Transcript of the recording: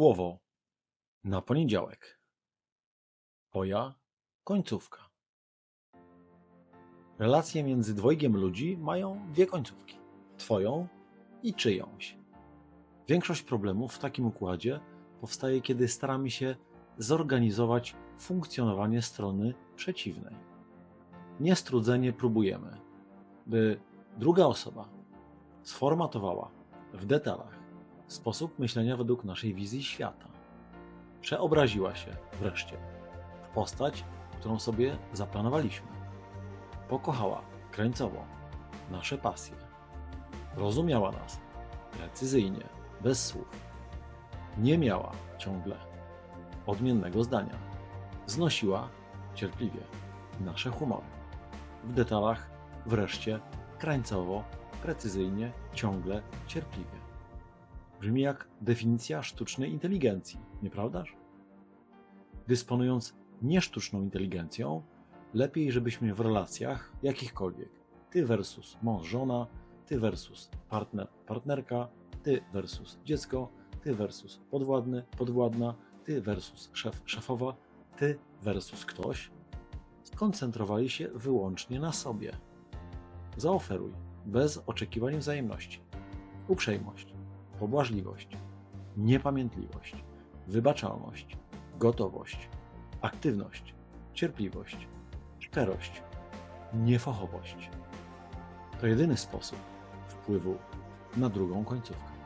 Słowo na poniedziałek. Twoja końcówka. Relacje między dwojgiem ludzi mają dwie końcówki: Twoją i czyjąś. Większość problemów w takim układzie powstaje, kiedy staramy się zorganizować funkcjonowanie strony przeciwnej. Niestrudzenie próbujemy, by druga osoba sformatowała w detalach sposób myślenia według naszej wizji świata. Przeobraziła się wreszcie w postać, którą sobie zaplanowaliśmy. Pokochała krańcowo nasze pasje. Rozumiała nas precyzyjnie, bez słów. Nie miała ciągle odmiennego zdania. Znosiła cierpliwie nasze humory. W detalach wreszcie krańcowo, precyzyjnie, ciągle, cierpliwie. Brzmi jak definicja sztucznej inteligencji, nieprawdaż? Dysponując niesztuczną inteligencją, lepiej, żebyśmy w relacjach jakichkolwiek, ty versus mąż, żona, ty versus partner, partnerka, ty versus dziecko, ty versus podwładny, podwładna, ty versus szef, szefowa, ty versus ktoś, skoncentrowali się wyłącznie na sobie. Zaoferuj, bez oczekiwań wzajemności, uprzejmość, pobłażliwość, niepamiętliwość, wybaczalność, gotowość, aktywność, cierpliwość, szczerość, niefachowość. To jedyny sposób wpływu na drugą końcówkę.